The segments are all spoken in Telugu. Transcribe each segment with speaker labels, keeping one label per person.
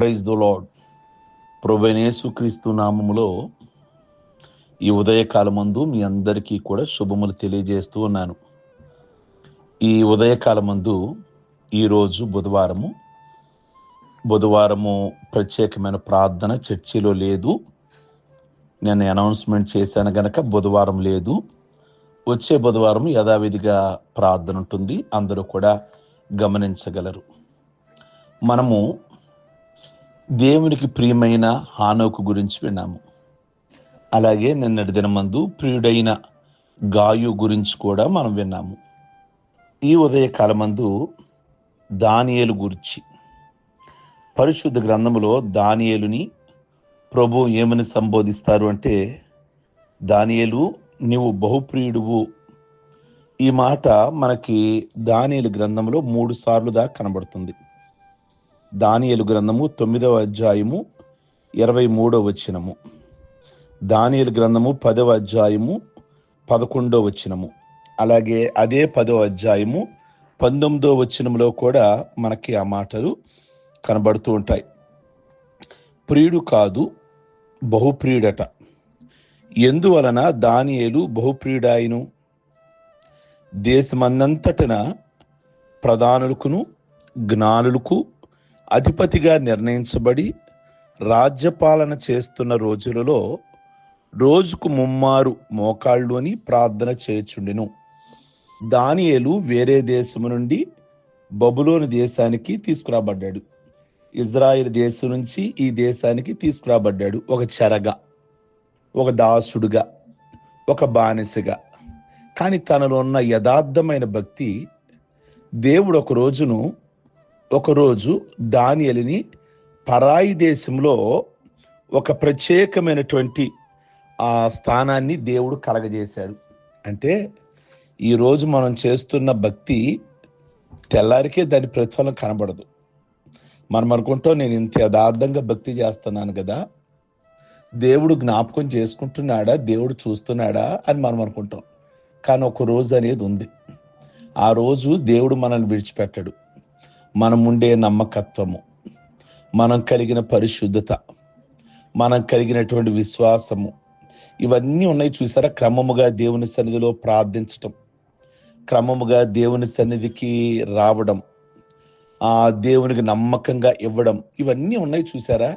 Speaker 1: ప్రైజ్ ద లాడ్ ప్రభనేసు క్రీస్తు నామములో ఈ ఉదయకాలమందు మీ అందరికీ కూడా శుభములు తెలియజేస్తూ ఉన్నాను. ఈ ఉదయకాలమందు ఈరోజు బుధవారము. బుధవారము ప్రత్యేకమైన ప్రార్థన చర్చిలో లేదు. నేను అనౌన్స్మెంట్ చేశాను గనక బుధవారం లేదు. వచ్చే బుధవారం యథావిధిగా ప్రార్థన ఉంటుంది. అందరూ కూడా గమనించగలరు. మనము దేవునికి ప్రియమైన హానోకు గురించి విన్నాము. అలాగే నిన్నటి దినమందు ప్రియుడైన గాయు గురించి కూడా మనం విన్నాము. ఈ ఉదయకాలమందు దానియేలు గురించి పరిశుద్ధ గ్రంథములో దానియేలుని ప్రభు ఏమని సంబోధిస్తారు అంటే దానియేలు నీవు బహుప్రియుడువు. ఈ మాట మనకి దానియేలు గ్రంథంలో మూడు సార్లు దాకా కనబడుతుంది. దానియలు గ్రంథము తొమ్మిదవ అధ్యాయము ఇరవై మూడవ వచనము. దానియలు గ్రంథము పదవ అధ్యాయము పదకొండవ వచనము. అలాగే అదే పదవ అధ్యాయము పంతొమ్మిదో వచనంలో కూడా మనకి ఆ మాటలు కనబడుతూ ఉంటాయి. ప్రియుడు కాదు బహుప్రియుడట. ఎందువలన దానియేలు బహుప్రియుడాయను? దేశమందంతటన ప్రధానులకును జ్ఞానులకు అధిపతిగా నిర్ణయించబడి రాజ్యపాలన చేస్తున్న రోజులలో రోజుకు ముమ్మారు మోకాళ్ళు అని ప్రార్థన చేయుచుండెను. దానియేలు వేరే దేశము నుండి బబులోని దేశానికి తీసుకురాబడ్డాడు. ఇజ్రాయిల్ దేశం నుంచి ఈ దేశానికి తీసుకురాబడ్డాడు. ఒక చెరగా ఒక దాసుడుగా ఒక బానిసగా. కానీ తనలో ఉన్న యథార్థమైన భక్తి దేవుడు ఒక రోజును ఒకరోజు దానియలిని పరాయి దేశంలో ఒక ప్రత్యేకమైనటువంటి ఆ స్థానాన్ని దేవుడు కలగజేశాడు. అంటే ఈరోజు మనం చేస్తున్న భక్తి తెల్లారికే దాని ప్రతిఫలం కనబడదు. మనం అనుకుంటాం నేను ఇంత యథార్థంగా భక్తి చేస్తున్నాను కదా దేవుడు జ్ఞాపకం చేసుకుంటున్నాడా దేవుడు చూస్తున్నాడా అని మనం అనుకుంటాం. కానీ ఒక రోజు అనేది ఉంది. ఆ రోజు దేవుడు మనల్ని విడిచిపెట్టడు. మనం ఉండే నమ్మకత్వము. మనం కలిగిన పరిశుద్ధత. మనం కలిగినటువంటి విశ్వాసము. ఇవన్నీ ఉన్నాయి చూసారా? క్రమముగా దేవుని సన్నిధిలో ప్రార్థించటం. క్రమముగా దేవుని సన్నిధికి రావడం. ఆ దేవునికి నమ్మకంగా ఇవ్వడం. ఇవన్నీ ఉన్నాయి చూసారా?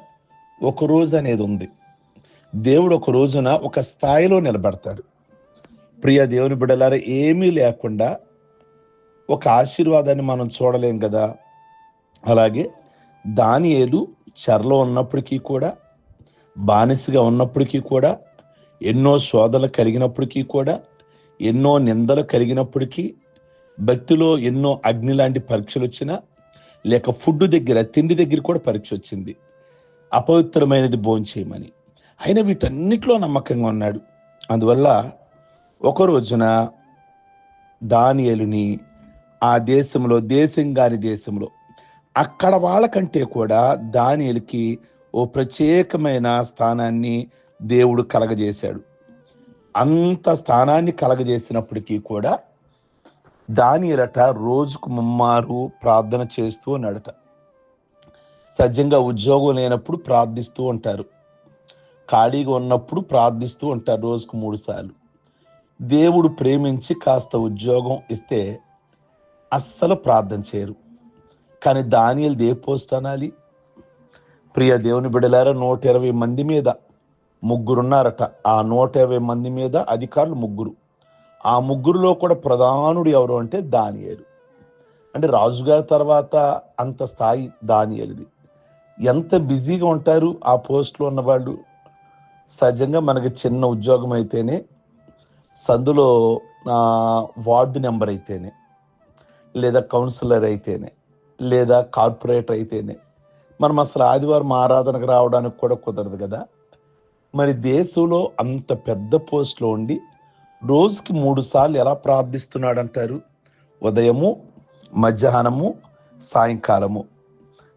Speaker 1: ఒక రోజు అనేది ఉంది. దేవుడు ఒక రోజున ఒక స్థాయిలో నిలబడతాడు. ప్రియ దేవుని బిడలారా ఏమీ లేకుండా ఒక ఆశీర్వాదాన్ని మనం చూడలేం కదా? అలాగే దానియేలు చెరలో ఉన్నప్పటికీ కూడా బానిసగా ఉన్నప్పటికీ కూడా ఎన్నో శోధలు కలిగినప్పటికీ కూడా ఎన్నో నిందలు కలిగినప్పటికీ భక్తిలో ఎన్నో అగ్ని లాంటి పరీక్షలు వచ్చినా లేక ఫుడ్ దగ్గర తిండి దగ్గర కూడా పరీక్ష వచ్చింది. అపవిత్రమైనది భోంచేయమని అయినా వీటన్నిటిలో నమ్మకంగా ఉన్నాడు. అందువల్ల ఒక రోజున దానియలుని ఆ దేశంలో దేశం కాని దేశంలో అక్కడ వాళ్ళకంటే కూడా దానియలకి ఓ ప్రత్యేకమైన స్థానాన్ని దేవుడు కలగజేశాడు. అంత స్థానాన్ని కలగజేసినప్పటికీ కూడా దానియలట రోజుకు ముమ్మారు ప్రార్థన చేస్తూ ఉన్నాడట. సజ్జంగా ఉద్యోగం లేనప్పుడు ప్రార్థిస్తూ ఉంటారు. ఖాళీగా ఉన్నప్పుడు ప్రార్థిస్తూ ఉంటారు రోజుకు మూడు సార్లు. దేవుడు ప్రేమించి కాస్త ఉద్యోగం ఇస్తే అస్సలు ప్రార్థన చేయరు. కానీ దానియలు దేపోస్తానాలి పోస్ట్ అనాలి? ప్రియ దేవుని బిడలారా నూట ఇరవై మంది మీద ముగ్గురున్నారట. ఆ నూట ఇరవై మంది మీద అధికారులు ముగ్గురు. ఆ ముగ్గురులో కూడా ప్రధానుడు ఎవరు అంటే దానియేలు. అంటే రాజుగారి తర్వాత అంత స్థాయి దానియేలుది. ఎంత బిజీగా ఉంటారు ఆ పోస్ట్లో ఉన్నవాళ్ళు? సహజంగా మనకి చిన్న ఉద్యోగం అయితేనే సందులో వార్డు నెంబర్ అయితేనే లేదా కౌన్సిలర్ అయితేనే లేదా కార్పొరేటర్ అయితేనే. మనం అసలు ఆదివారం ఆరాధనకు రావడానికి కూడా కుదరదు కదా. మరి దేశంలో అంత పెద్ద పోస్ట్లో ఉండి రోజుకి మూడు సార్లు ఎలా ప్రార్థిస్తున్నాడు అంటారు ఉదయము మధ్యాహ్నము సాయంకాలము.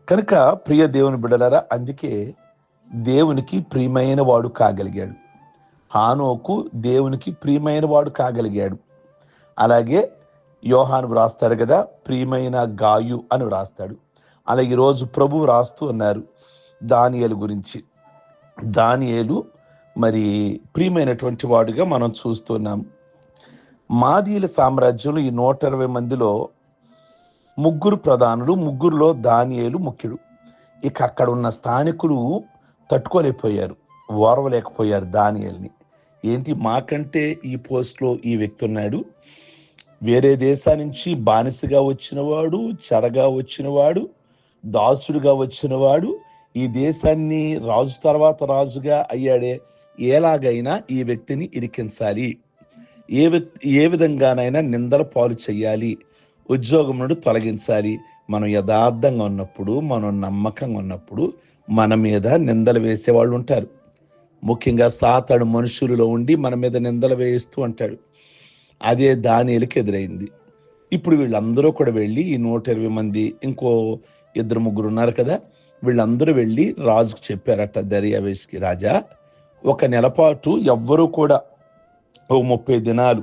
Speaker 1: కనుక ప్రియ దేవుని బిడలరా అందుకే దేవునికి ప్రియమైన వాడు కాగలిగాడు. హానోకు దేవునికి ప్రియమైన వాడు కాగలిగాడు. అలాగే యోహాను వ్రాస్తాడు కదా ప్రియమైన గాయు అని వ్రాస్తాడు. అలాగే ఈరోజు ప్రభు రాస్తూ ఉన్నారు దానియలు గురించి. దానియలు మరి ప్రియమైనటువంటి వాడుగా మనం చూస్తున్నాం మాదీయుల సామ్రాజ్యంలో ఈ నూట ఇరవై మందిలో ముగ్గురు ప్రధానులు ముగ్గురులో దానియేలు ముఖ్యుడు. ఇక అక్కడ ఉన్న స్థానికులు తట్టుకోలేకపోయారు ఓర్వలేకపోయారు దానియల్ని. ఏంటి మాకంటే ఈ పోస్ట్లో ఈ వ్యక్తి ఉన్నాడు? వేరే దేశా నుంచి బానిసగా వచ్చినవాడు చెరగా వచ్చినవాడు దాసుడుగా వచ్చినవాడు ఈ దేశాన్ని రాజు తర్వాత రాజుగా అయ్యాడే ఎలాగైనా ఈ వ్యక్తిని ఇరికించాలి. ఏ వ్యక్తి ఏ విధంగానైనా నిందల పాలు చేయాలి. ఉద్యోగం నుండి తొలగించాలి. మనం యథార్థంగా ఉన్నప్పుడు మనం నమ్మకంగా ఉన్నప్పుడు మన మీద నిందలు వేసేవాళ్ళు ఉంటారు. ముఖ్యంగా సాతాడు మనుషులలో ఉండి మన మీద నిందలు వేయిస్తూ అంటాడు అదే దానిలకు ఎదురైంది. ఇప్పుడు వీళ్ళందరూ కూడా వెళ్ళి ఈ నూట ఇరవై మంది ఇంకో ఇద్దరు ముగ్గురు ఉన్నారు కదా వీళ్ళందరూ వెళ్ళి రాజుకు చెప్పారట దర్యావేష్కి రాజా ఒక నెలపాటు ఎవ్వరూ కూడా ఓ ముప్పై దినాలు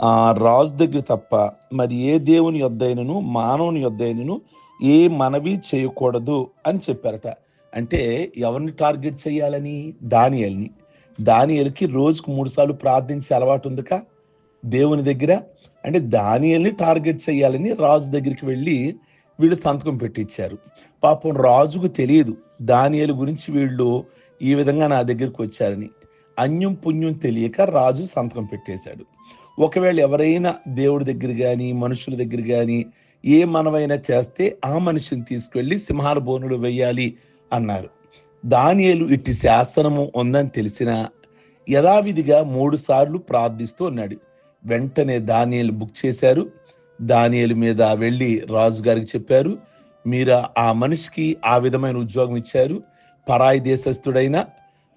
Speaker 1: ఆ రాజు దగ్గర తప్ప మరి ఏ దేవుని యొద్దైనను మానవుని యొద్దైనను ఏ మనవి చేయకూడదు అని చెప్పారట. అంటే ఎవరిని టార్గెట్ చేయాలని? దానియల్ని. దానియల్కి రోజుకు మూడుసార్లు ప్రార్థించే అలవాటు ఉందికా? దేవుని దగ్గర అంటే దానియల్ని టార్గెట్ చేయాలని రాజు దగ్గరికి వెళ్ళి వీళ్ళు సంతకం పెట్టించారు పాపం రాజుకు తెలియదు దానియలు గురించి వీళ్ళు ఈ విధంగా నా దగ్గరికి వచ్చారని. అన్యం పుణ్యం తెలియక రాజు సంతకం పెట్టేశాడు. ఒకవేళ ఎవరైనా దేవుడి దగ్గర కానీ మనుషుల దగ్గర కానీ ఏ మనవైనా చేస్తే ఆ మనిషిని తీసుకెళ్ళి సింహాల బోనులు వేయాలి అన్నారు. దానియలు ఇట్టి శాసనము ఉందని తెలిసిన యథావిధిగా మూడు సార్లు ప్రార్థిస్తూ ఉన్నాడు. వెంటనే దానియలు బుక్ చేశారు. దానియలు మీద వెళ్ళి రాజు గారికి చెప్పారు. మీరు ఆ మనిషికి ఆ విధమైన ఉద్యోగం ఇచ్చారు. పరాయి దేశస్థుడైనా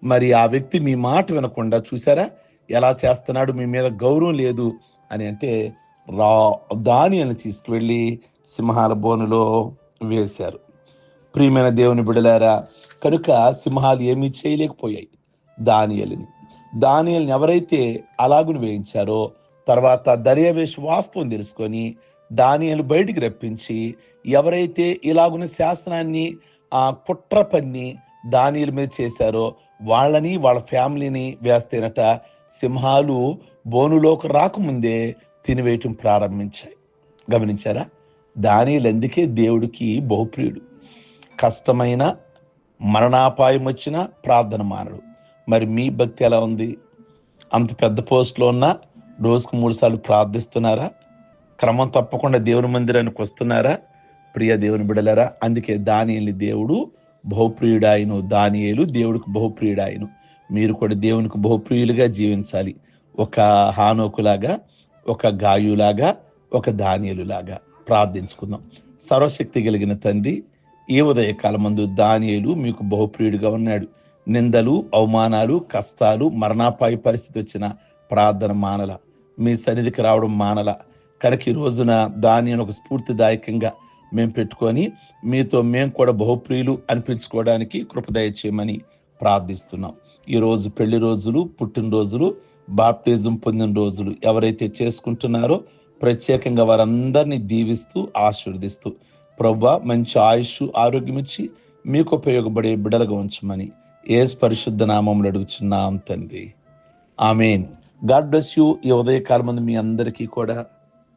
Speaker 1: మరి ఆ వ్యక్తి మీ మాట వినకుండా చూసారా ఎలా చేస్తున్నాడు? మీ మీద గౌరవం లేదు అని అంటే రా దానియల్ని తీసుకువెళ్ళి సింహాల బోనులో వేశారు. ప్రియమైన దేవుని బిడలారా కనుక సింహాలు ఏమీ చేయలేకపోయాయి దానియల్ని. దానియల్ని ఎవరైతే అలాగును వేయించారో తర్వాత దర్యావేష్ వాస్తవం తెలుసుకొని దానియలు బయటికి రప్పించి ఎవరైతే ఇలాగున్న శాస్త్రాన్ని ఆ కుట్ర పన్ని దానియల మీద చేశారో వాళ్ళని వాళ్ళ ఫ్యామిలీని వేస్తేనట సింహాలు బోనులోకి రాకముందే తినివేయటం ప్రారంభించాయి. గమనించారా? దానియలు అందుకే దేవుడికి బహుప్రియుడు. కష్టమైన మరణాపాయం వచ్చిన ప్రార్థన మానడు. మరి మీ భక్తి ఎలా ఉంది? అంత పెద్ద పోస్ట్లో ఉన్నా రోజుకు మూడు సార్లు ప్రార్థిస్తున్నారా? క్రమం తప్పకుండా దేవుని మందిరానికి వస్తున్నారా? ప్రియ దేవుని బిడలరా అందుకే దానియల్ని దేవుడు బహుప్రియుడాయను. దానియేలు దేవుడికి బహుప్రియుడాయను. మీరు కూడా దేవునికి బహుప్రియులుగా జీవించాలి. ఒక హానోకులాగా ఒక గాయులాగా ఒక దానియలులాగా ప్రార్థించుకుందాం. సర్వశక్తి కలిగిన తండ్రి ఈ ఉదయకాలం ముందు దానియలు మీకు బహుప్రియుడిగా ఉన్నాడు. నిందలు అవమానాలు కష్టాలు మరణాపాయ పరిస్థితి వచ్చిన ప్రార్థన మానల మీ సన్నిధికి రావడం మానల. కనుక ఈ రోజున దాని ఒక స్ఫూర్తిదాయకంగా మేము పెట్టుకొని మీతో మేము కూడా బహుప్రియులు అనిపించుకోవడానికి కృపదయ చేయమని ప్రార్థిస్తున్నాం. ఈరోజు పెళ్ళి రోజులు పుట్టినరోజులు బాప్టిజం పొందిన రోజులు ఎవరైతే చేసుకుంటున్నారో ప్రత్యేకంగా వారందరినీ దీవిస్తూ ఆశీర్వదిస్తూ ప్రభా మంచి ఆయుష్ ఆరోగ్యం ఇచ్చి మీకు ఉపయోగపడే బిడలుగా ఉంచమని ఏ పరిశుద్ధ నామంలో అడుగుచున్నాం తండ్రి. ఆమెన్. గాడ్ బ్లెస్ యూ ఈ ఉదయకాలం మంది మీ అందరికీ కూడా